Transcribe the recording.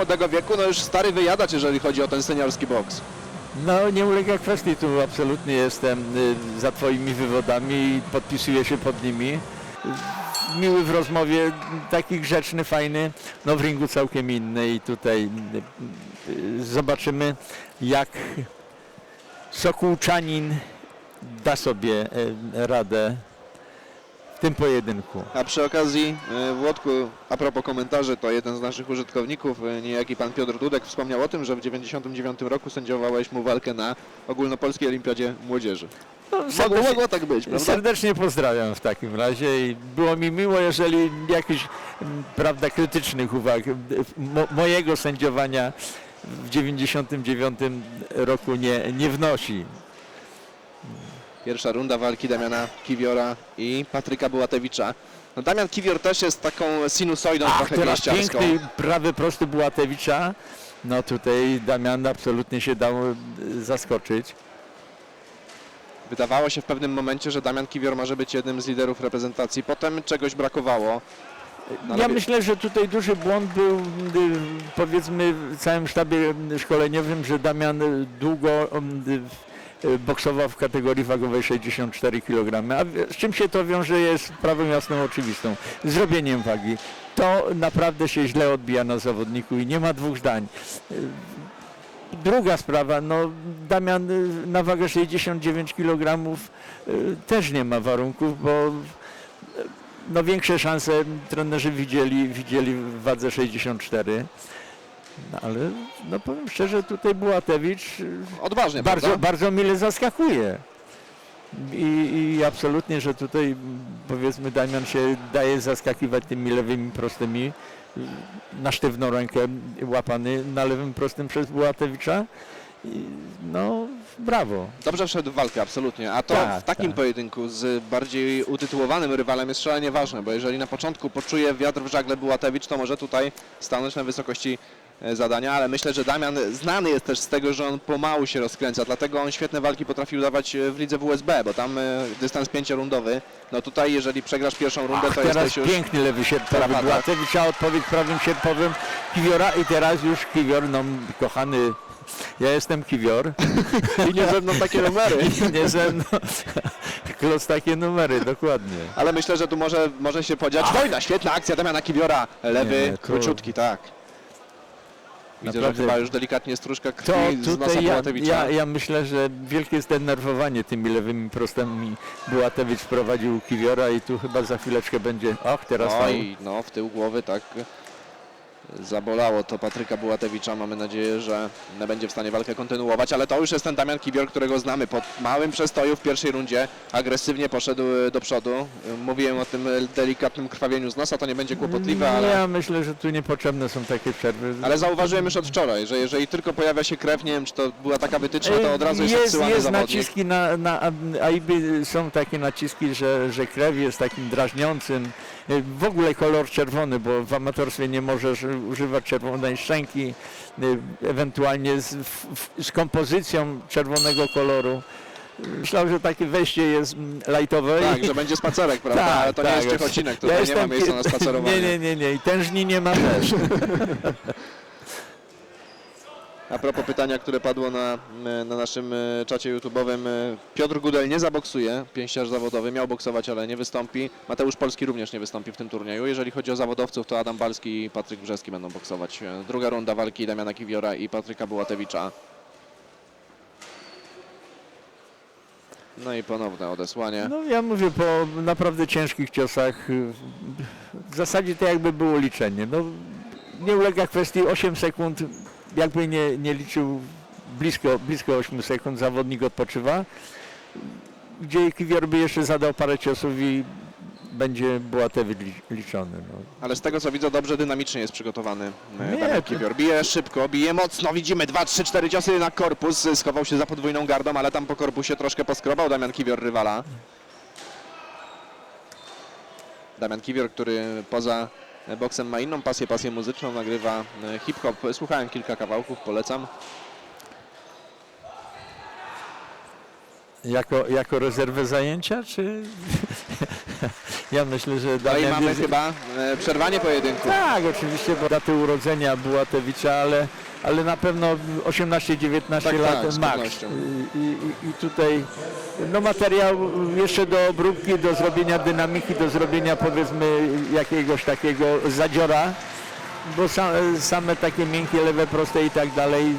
młodego wieku, no już stary wyjadacz, jeżeli chodzi o ten seniorski boks. No nie ulega kwestii, tu absolutnie jestem y, za Twoimi wywodami i podpisuję się pod nimi. Miły w rozmowie, taki grzeczny, fajny, no w ringu całkiem inny i tutaj y, zobaczymy jak Sokółczanin da sobie y, radę tym pojedynku. A przy okazji, e, Włodku, a propos komentarzy, to jeden z naszych użytkowników, e, niejaki pan Piotr Dudek, wspomniał o tym, że w 99 roku sędziowałeś mu walkę na ogólnopolskiej olimpiadzie młodzieży. No, Mogło, mogło tak być, prawda? Serdecznie pozdrawiam w takim razie i było mi miło, jeżeli jakichś prawda, krytycznych uwag mo, mojego sędziowania w 99 roku nie, nie wnosi. Pierwsza runda walki Damiana Kiwiora i Patryka Bułatewicza. No Damian Kiwior też jest taką sinusoidą Ach, trochę teraz piękny prawy prosty Bułatewicza. No tutaj Damian absolutnie się dał e, zaskoczyć. Wydawało się w pewnym momencie, że Damian Kiwior może być jednym z liderów reprezentacji. Potem czegoś brakowało. No, Ja myślę, że tutaj duży błąd był y, powiedzmy w całym sztabie szkoleniowym, że Damian y, długo y, boksował w kategorii wagowej 64 kg. A z czym się to wiąże jest sprawą jasną oczywistą. Zrobieniem wagi. To naprawdę się źle odbija na zawodniku i nie ma dwóch zdań. Y, Druga sprawa, no Damian y, na wagę 69 kg też nie ma warunków, bo no większe szanse trenerzy widzieli, widzieli w wadze 64. No, ale no powiem szczerze, tutaj Bułatewicz y, Odważnie, bardzo, prawda? bardzo mile zaskakuje. I, I absolutnie, że tutaj powiedzmy Damian się daje zaskakiwać tymi lewymi prostymi y, na sztywną rękę łapany na lewym prostym przez Bułatewicza. I, no brawo. Dobrze wszedł w walkę, absolutnie. A to Tak, w takim tak. pojedynku z bardziej utytułowanym rywalem jest szalenie ważne, bo jeżeli na początku poczuje wiatr w żagle Bułatewicz, to może tutaj stanąć na wysokości zadania, ale myślę, że Damian znany jest też z tego, że on pomału się rozkręca, dlatego on świetne walki potrafił dawać e, w lidze WSB, bo tam e, dystans pięciorundowy, no tutaj jeżeli przegrasz pierwszą rundę, Ach, to teraz jesteś już... piękny lewy. Bułatewicz, a odpowiedź prawym sierpowym Kiwiora i teraz już Kiwior, no kochany, ja jestem Kiwior. I nie ze mną takie numery. I nie ze mną. Klos takie numery, dokładnie. Ale myślę, że tu może, może się podziać wojna. Świetna akcja Damiana Kiwiora. Lewy, Nie, króciutki, tak. Widzę, Naprawdę. że chyba już delikatnie stróżka krwi To z nosa tutaj ja, ja, ja myślę, że wielkie jest denerwowanie tymi lewymi prostami. Bułatewicz wprowadził Kiwiora i tu chyba za chwileczkę będzie, och teraz. Oj, no w tył głowy tak zabolało to Patryka Bułatewicza. Mamy nadzieję, że będzie w stanie walkę kontynuować, ale to już jest ten Damian Kiwior, którego znamy. Po małym przestoju w pierwszej rundzie agresywnie poszedł e, do przodu. Mówiłem o tym e, delikatnym krwawieniu z nosa, to nie będzie kłopotliwe, ale... Ja myślę, że tu niepotrzebne są takie przerwy. Ale zauważyłem już od wczoraj, że jeżeli tylko pojawia się krew, nie wiem czy to była taka wytyczna, to od razu jest, jest, odsyłany jest zawodnik. naciski na, na AIB, są takie naciski, że, że krew jest takim drażniącym. Y, W ogóle kolor czerwony, bo w amatorstwie nie możesz używać czerwonej szczęki, y, ewentualnie z, z kompozycją czerwonego koloru. Myślałem, że takie wejście jest mm, lajtowe. Tak, i- że będzie spacerek, prawda? Tak, Ale to nie tak. jest Ciechocinek, tutaj Ja nie ma miejsca na spacerowanie. Nie, nie, nie, nie. I tężni nie ma też. A propos pytania, które padło na, na naszym e, czacie YouTube'owym, e, Piotr Gudel nie zaboksuje, pięściarz zawodowy, miał boksować, ale nie wystąpi. Mateusz Polski również nie wystąpi w tym turnieju. Jeżeli chodzi o zawodowców, to Adam Balski i Patryk Brzeski będą boksować. E, Druga runda walki Damiana Kiwiora i Patryka Bułatewicza. No i ponowne odesłanie. No ja mówię, po naprawdę ciężkich ciosach w zasadzie to jakby było liczenie. No, nie ulega kwestii 8 sekund, jakby nie, nie liczył blisko, blisko 8 sekund, zawodnik odpoczywa. Gdzie Kiwior by jeszcze zadał parę ciosów i będzie Bułatewicz li- liczony. No. Ale z tego co widzę, dobrze dynamicznie jest przygotowany e, Nie, Damian Kiwior. Bije szybko, bije mocno, widzimy 2, 3, 4 ciosy na korpus, schował się za podwójną gardą, ale tam po korpusie troszkę poskrobał Damian Kiwior rywala. Damian Kiwior, który poza boksem ma inną pasję, pasję muzyczną, nagrywa e, hip-hop. Słuchałem kilka kawałków, polecam. Jako, jako rezerwę zajęcia, czy Ja myślę, że No i mamy jest... chyba e, przerwanie pojedynku. Tak, oczywiście, bo daty urodzenia Bułatewicza, ale, ale na pewno 18-19 Tak, tak, lat z max. I, i, I tutaj no materiał jeszcze do obróbki, do zrobienia dynamiki, do zrobienia powiedzmy jakiegoś takiego zadziora, bo sa, same takie miękkie, lewe, proste i tak dalej